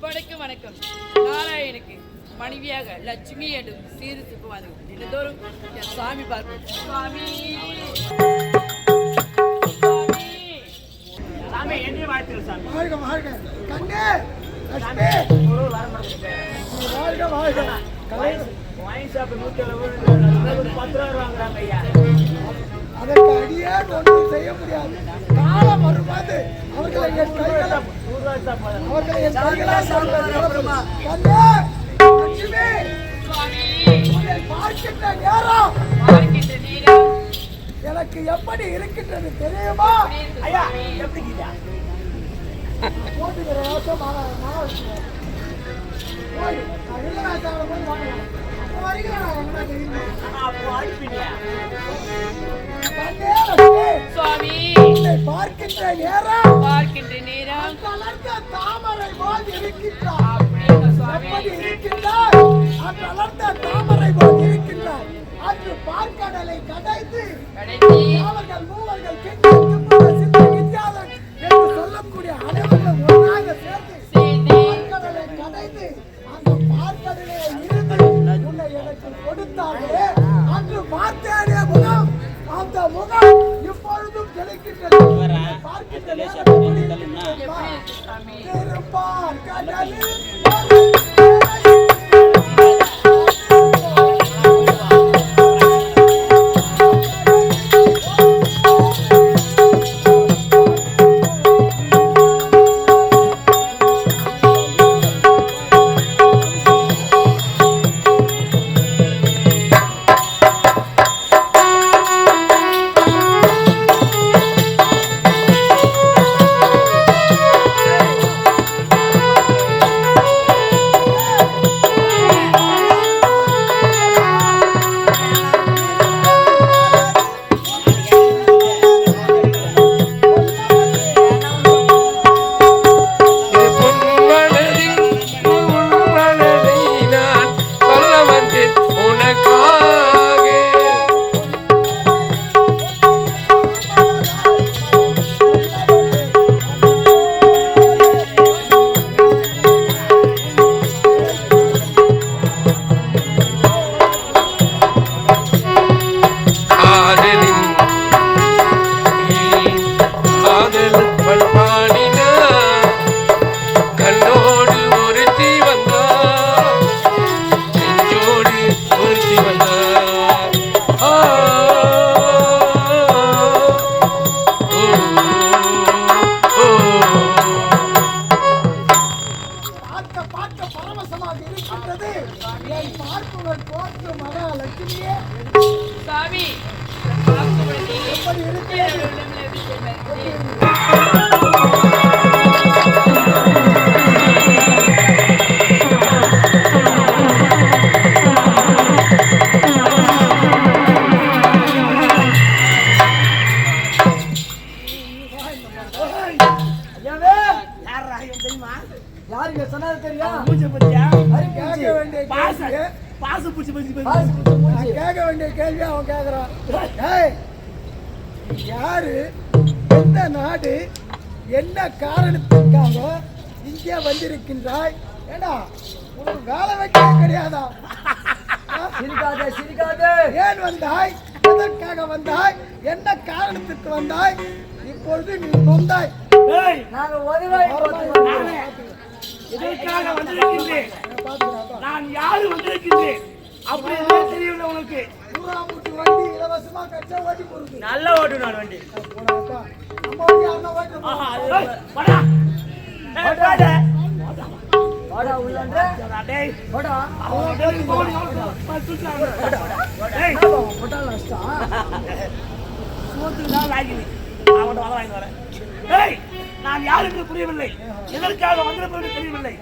வணக்கம் வணக்கம். நாராயணுக்கு மனைவியாக லட்சுமி என்று சீரு சிப்புவாது தினந்தோறும் என் சாமி பார்ப்போம் சாமி. வாழ்த்துக்கள் சாமி. வாழ்க வாழ்க. கண்ணே. வாழ்க வாழ்க. ஷாப் நூத்தி எழுபது ஒரு பத்து ரூபா வாங்குறாங்க ஐயா. அதற்கு அடியே ஒன்றும் செய்ய முடியாது. காலம் வரும்போது அவர்களை என் கைகளை நூறு அவர்களை என் பார்க்கின்ற நேரம் எனக்கு எப்படி இருக்கின்றது தெரியுமா? ஐயா எப்படி கீதா போட்டுக்கிற யோசம் வரைக்கும் நான் என்ன தெரியுமா பார்க்கின்ற நேரம். பார்க்கின்ற நேரம். வளர்ந்த தாமரை போல் இருக்கின்றார். எப்படி இருக்கின்றார்? அந்த வளர்ந்த தாமரை போல் இருக்கின்றார். அன்று பார்க்கடலை கடைத்து அவர்கள் மூவர்கள் கிண்டி துப்புர சித்த வித்யாதன் என்று சொல்லக்கூடிய அனைவரும் ஒன்றாக சேர்ந்து பார்க்கடலை கடைந்து அந்த பார்க்கடலை இருந்து உன்னை எனக்கு கொடுத்தார்களே. அன்று பார்த்தேனே முகம் அந்த முகம் இப்பொழுதும் தெளிக்கின்றது என்ன காரணத்துக்காக இங்கே வந்திருக்கின்றாய். ஏண்டா? உனக்கு வேலை வைக்க கிடையாதா? சிரிக்காதே சிரிக்காதே. ஏன் வந்தாய்? எதற்காக வந்தாய்? என்ன காரணத்துக்கு வந்தாய்? இப்பொழுது நீ வந்தாய். நாங்க நானே இதற்காக வந்திருக்கின்றேன் நான் யாரு வந்திருக்கின்றேன் அப்படி என்ன தெரியல உனக்கு? ஊராமுட்டி வண்டி இலவசமா கச்சா ஓட்டி போடுது. நல்ல ஓட்டு நான் வண்டி. ஓட்டி ஆஹா ஏய், வாடா. டேய். அவன் டேய். டேய், சோத்துக்கு தான் வரேன். நான் யாருக்கு புரியவில்லை. எதற்காக வந்திருப்பது தெரியவில்லை.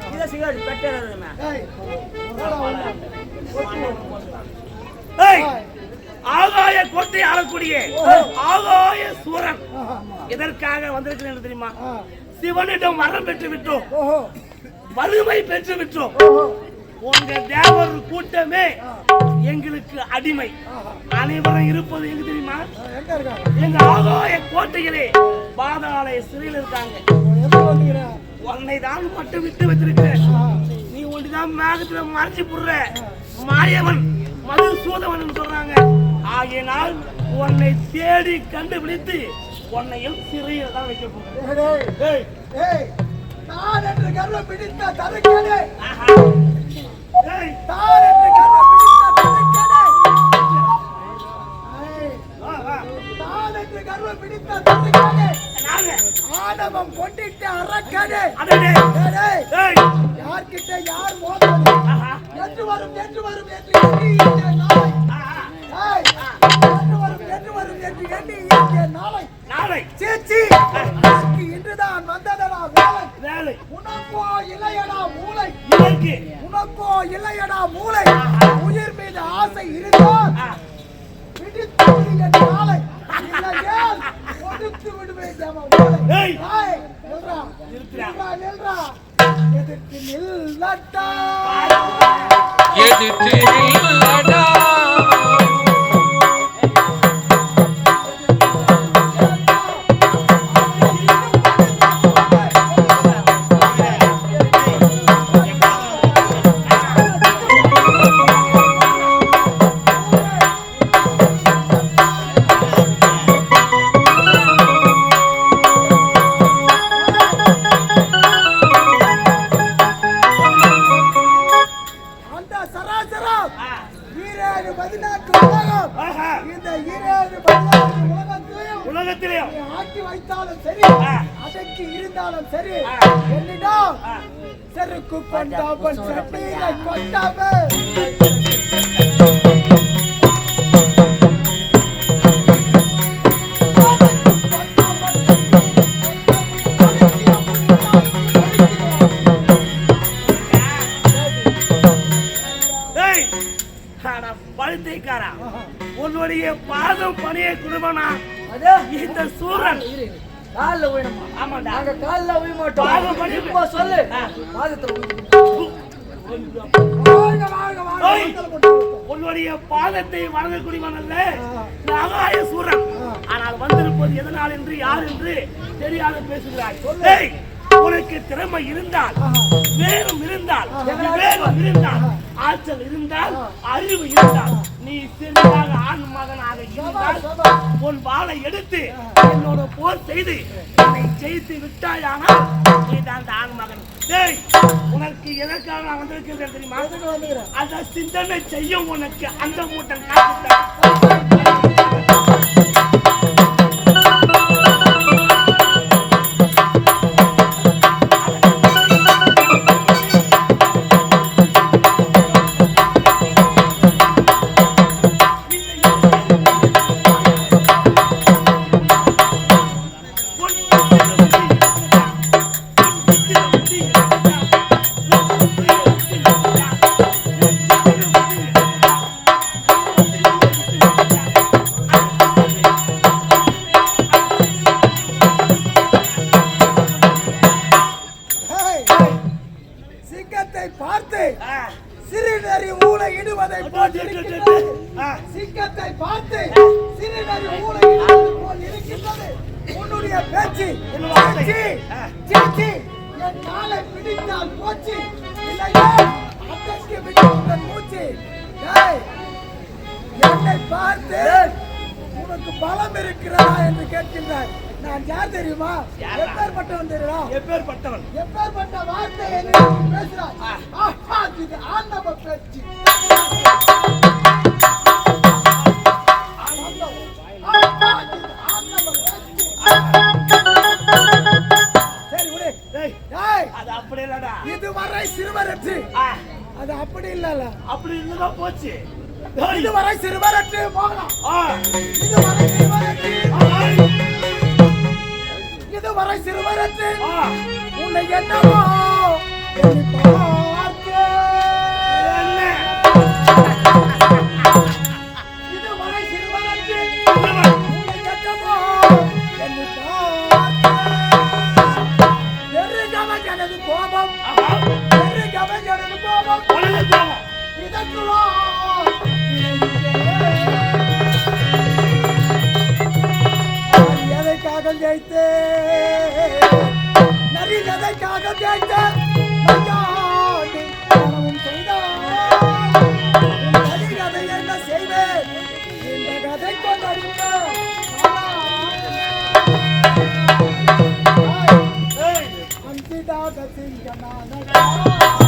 ஏய், போடா உள்ள. ஏய், ஆகாய கோட்டை ஆளக்கூடிய ஆகாய சூரன். எதற்காக வந்திருக்கிறேன் தெரியுமா. சிவனிடம் வரம் பெற்று விட்டோம். வலிமை பெற்று விட்டோம். உங்க தேவர் கூட்டமே எங்களுக்கு அடிமை. அனைவரும் இருப்பது எங்க தெரியுமா? எங்க ஆகாய கோட்டையிலே பாதாள சிறையில் இருக்காங்க. உன்னை தான் மட்டும் விட்டு வச்சிருக்கிறேன் நீ ஒன்றுதான் மேகத்துல மறைச்சு புடுற. மாயவன் மது சூதவன் சொல்றாங்க. ஆகையினால் உன்னை தேடி கண்டுபிடித்து உன்னையும் சிறையில் தான் வைக்க போகிறேன். பிடித்த நானு. ஆணவம் கொண்டிட்ட ஏய், யார்கிட்ட யார் ஆஹா. என்று வரும் என்று வரும் என்று இன்றுதான் வந்ததடா வேலை. வேலை. உனக்கோ இல்லையடா மூளை. இதற்கு உனக்கோ இல்லையடா மூளை. உயிர் மீது ஆசை இருந்தால் பிடித்து நாளை. இல்லையேல் கொடுத்து விடுவேன் என் மூளை. ஏய். நில்றா. நில்றா நில்றா. எதிர்த்து நில்லட்டா. எதிர்த்து நில்லடா நீ ஆட்டி வைத்தாலும் சரி. அடக்கி இருந்தாலும் சரி. என்னிடம். செருக்கு கொண்டாவன் சட்டீரை கொண்டாவ பழுத்தைக்காரா உன்னுடைய பாதம் பணிய குடும்பனா இந்த சூரன். காலில் விழணுமா ஆமாண்டா. நாங்க காலில் விழ மாட்டோம். இப்போ சொல்லு. உன்னுடைய பாதத்தை வணங்கக்கூடியவன் அல்ல. நகாய சூரன். ஆனால் வந்திருப்பது எதனால் என்று யார் என்று தெரியாத பேசுகிறாய். ஏய், உனக்கு திறமை இருந்தால் வேகம் இருந்தால் விவேகம் இருந்தால் ஆற்றல் இருந்தால் அறிவு இருந்தால் நீ சரியாக ஆண் மகனாக இருந்தால் உன் வாளை எடுத்து என்னோட போர் செய்து என்னை ஜெயித்து விட்டாயானால் நீ தான் ஆண் மகன். டேய் உனக்கு எதற்காக நான் வந்திருக்கிறேன் தெரியுமா? அந்த சிந்தனை செய்யும் உனக்கு அந்த மூட்டம் ஊழை இடுவதை சிங்கத்தை பார்த்து சிறுநரி ஊழை இடுவது போல் இருக்கின்றது. உன்னுடைய பேச்சு என் காலை பிடித்தால் போச்சு. இல்லையே? அட்டக்கு விடுகின்ற மூச்சு. என்னை பார்த்து உனக்கு பலம் இருக்கிறதா என்று கேட்கின்றாய். நான் யார் தெரியுமா? எப்பேற்பட்டவன் தெரியுமா? எப்பேற்பட்டவன் எப்பேற்பட்ட வார்த்தை என்று போச்சு. இதுவரை சிறுவரற்று போகலாம்? இதுவரை சிறுவரற்று இதுவரை சிறுவரற்று உன்னை என்னவோ அஞ்சிடாத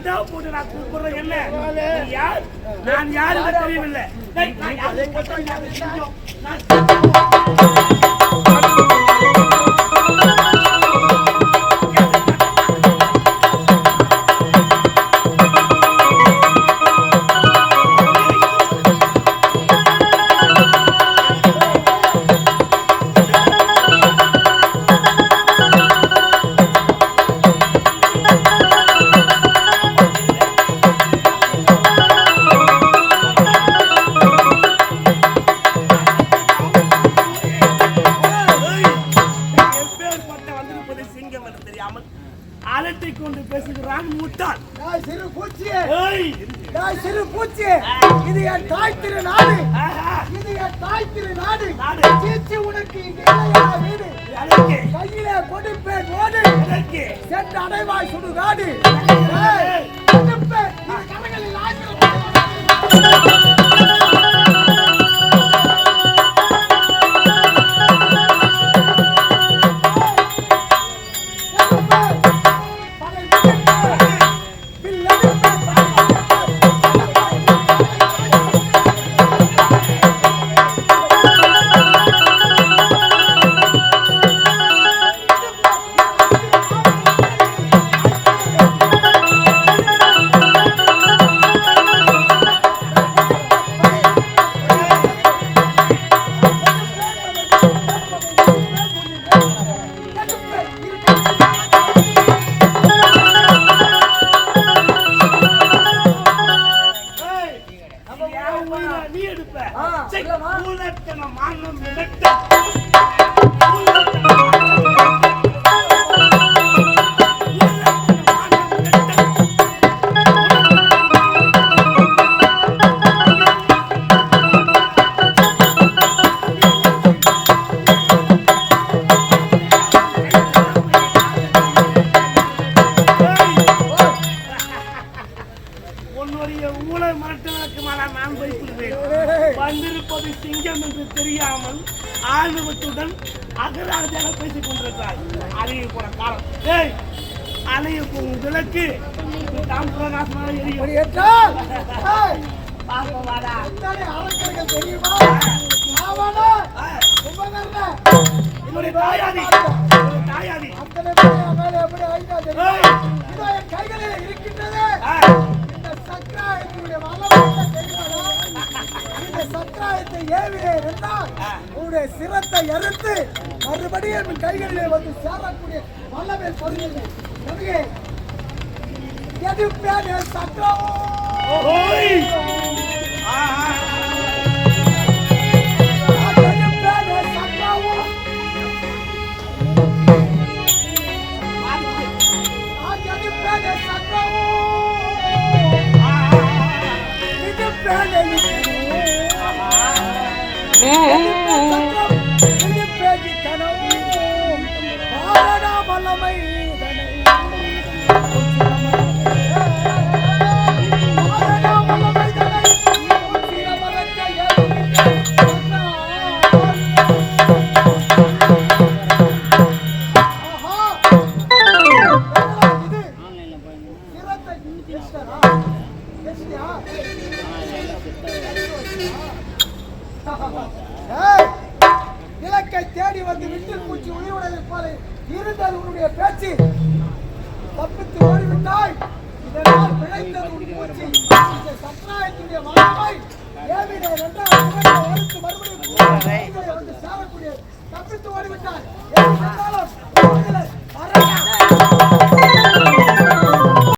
எத்தனை போட்டு நான் கூப்பிடுறேன் என்ன? யார்? நான் யாருன்னு தெரியவில்லை. டேய், நான் கையிலே கொடுப்பேன் ஓடு? சென்று அடைவாய் சுடுகாடு. இது கரங்களில் மூலத்தன மானம் மிரட்ட. வந்திருப்பது சிங்கம் என்று தெரியாமல் ஆணவத்துடன் அகராஜாக பேசிக் கொண்டிருக்கிறார். அலைய போன காலம். ஏய் அலைய போகும் விளக்கு. தாம் பிரகாசமாக எரியும் வாடா. அரக்கர்கள் தெரியுமா? என்னுடைய தாயாதி. என்னுடைய அத்தனை மேல எப்படி தெரியுமா கைகளில் இருக்கின்றது. இந்த சக்கராயத்தினுடைய வல்லமை தெரியுமா இந்த சக்கராயத்தை ஏவினேன் என்றால் உன்னுடைய சிரத்தை அறுத்து மறுபடியும் என் கைகளிலே வந்து சேரக்கூடிய வல்லமை பொருளில்லை நபியே எதிர்ப்பேன் என் இலக்கை தேடி வந்து விட்டு பூச்சி உயிரிழந்தது போல இருந்தது உன்னுடைய பேச்சு. தப்பித்து ஓடிவிட்டாய். இதனால் பிழைத்தது உன் பூச்சி. இந்த சமுதாயத்துடைய மறுபடியும் வந்து சேரக்கூடிய தப்பித்து ஓடிவிட்டாய். இருந்தாலும்